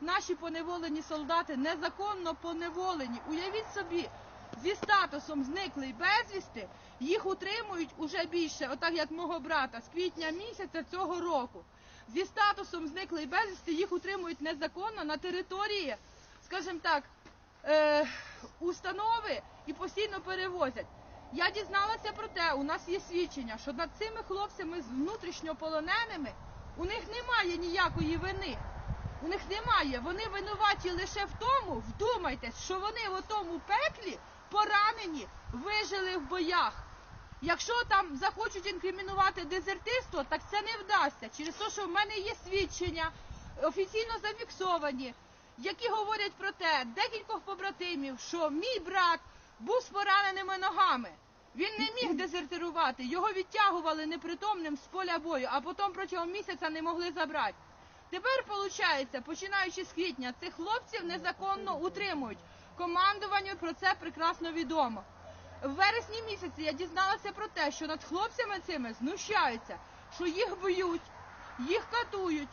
наші поневолені солдати незаконно поневолені. Уявіть собі, зі статусом зниклий безвісти їх утримують уже більше, отак як мого брата, з квітня місяця цього року. Зі статусом зниклий безвісти їх утримують незаконно на території, скажімо так, е, установи і постійно перевозять. Я дізналася про те, у нас є свідчення, що над цими хлопцями з внутрішньополоненими у них немає ніякої вини. У них немає. Вони винуваті лише в тому, вдумайтесь, що вони в тому пеклі поранені, вижили в боях. Якщо там захочуть інкримінувати дезертирство, так це не вдасться. Через те, що в мене є свідчення, офіційно зафіксовані, які говорять про те, декількох побратимів, що мій брат був з пораненими ногами. Він не міг дезертирувати, його відтягували непритомним з поля бою, а потім протягом місяця не могли забрати. Тепер, виходить, починаючи з квітня, цих хлопців незаконно утримують. Командуванню про це прекрасно відомо. В вересні місяці я дізналася про те, що над хлопцями цими знущаються, що їх б'ють, їх катують.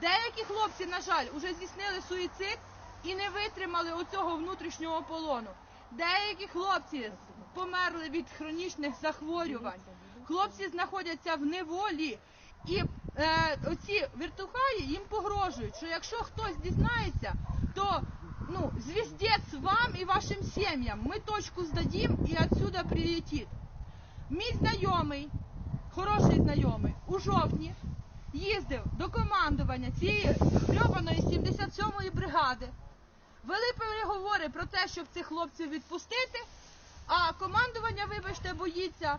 Деякі хлопці, на жаль, уже здійснили суїцид і не витримали оцього внутрішнього полону. Деякі хлопці померли від хронічних захворювань. Хлопці знаходяться в неволі, і е, оці віртухаї їм погрожують, що якщо хтось дізнається, то ну, звіздець вам і вашим сім'ям. Ми точку здадим і отсюда прилетить. Мій знайомий, хороший знайомий, у жовтні їздив до командування цієї грьобаної 77-ї бригади. Вели переговори про те, щоб цих хлопців відпустити, а командування, вибачте, боїться,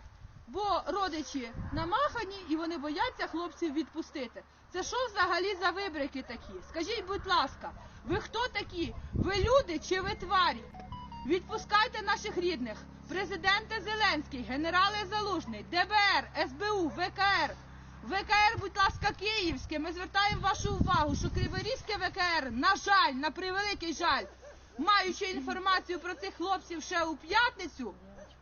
бо родичі намахані і вони бояться хлопців відпустити. Це що взагалі за вибрики такі? Скажіть, будь ласка, ви хто такі? Ви люди чи ви тварі? Відпускайте наших рідних. Президенте Зеленський, генерале Залужний, ДБР, СБУ, ВКР. ВКР, будь ласка, київське. Ми звертаємо вашу увагу, що Криворізьке ВКР, на жаль, на превеликий жаль, маючи інформацію про цих хлопців ще у п'ятницю,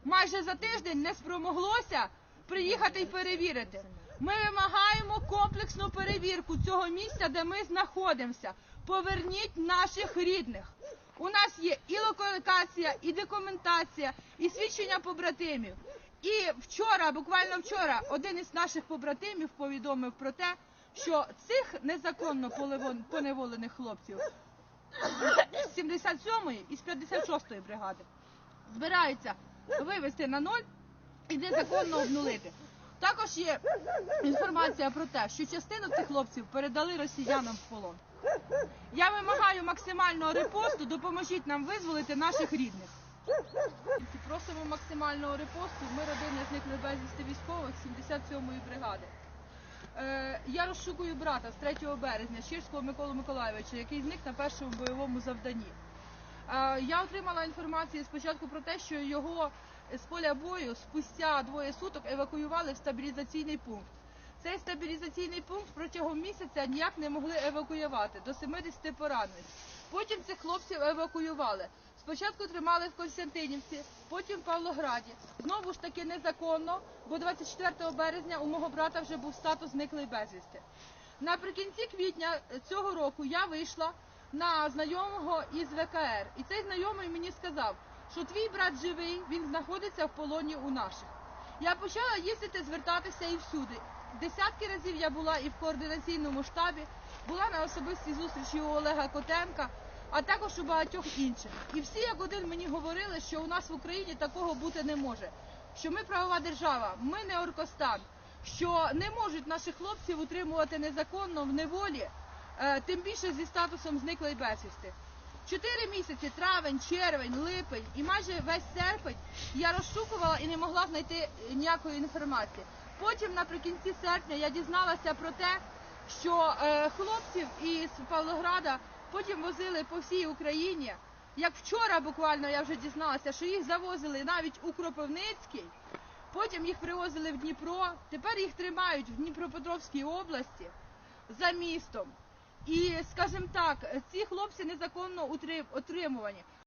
майже за тиждень не спромоглося приїхати і перевірити. Ми вимагаємо комплексну перевірку цього місця, де ми знаходимося. Поверніть наших рідних. У нас є і локалізація, і документація, і свідчення побратимів. І вчора, буквально вчора, один із наших побратимів повідомив про те, що цих незаконно поневолених хлопців з 77-ї і з 56-ї бригади збираються вивести на ноль і незаконно обнулити. Також є інформація про те, що частину цих хлопців передали росіянам в полон. Я вимагаю максимального репосту, допоможіть нам визволити наших рідних. Просимо максимального репосту. Ми родини зникли безвісти військових 77-ї бригади. Е, я розшукую брата з 3 березня, Щирського Миколу Миколайовича, який зник на першому бойовому завданні. Е, я отримала інформацію спочатку про те, що його з поля бою спустя двоє суток евакуювали в стабілізаційний пункт. Цей стабілізаційний пункт протягом місяця ніяк не могли евакуювати до 70 поранених. Потім цих хлопців евакуювали. Спочатку тримали в Константинівці, потім в Павлограді. Знову ж таки незаконно, бо 24 березня у мого брата вже був статус зниклий безвісти. Наприкінці квітня цього року я вийшла на знайомого із ВКР. І цей знайомий мені сказав, що твій брат живий, він знаходиться в полоні у наших. Я почала їздити, звертатися і всюди. Десятки разів я була і в координаційному штабі, була на особистій зустрічі у Олега Котенка, а також у багатьох інших. І всі як один мені говорили, що у нас в Україні такого бути не може. Що ми правова держава, ми не Оркостан, що не можуть наших хлопців утримувати незаконно в неволі, тим більше зі статусом зниклий безвісти. Чотири місяці, травень, червень, липень і майже весь серпень я розшукувала і не могла знайти ніякої інформації. Потім наприкінці серпня я дізналася про те, що е, хлопців із Павлограда потім возили по всій Україні. Як вчора буквально я вже дізналася, що їх завозили навіть у Кропивницький, потім їх привозили в Дніпро, тепер їх тримають в Дніпропетровській області за містом. І, скажімо так, ці хлопці незаконно утримувані.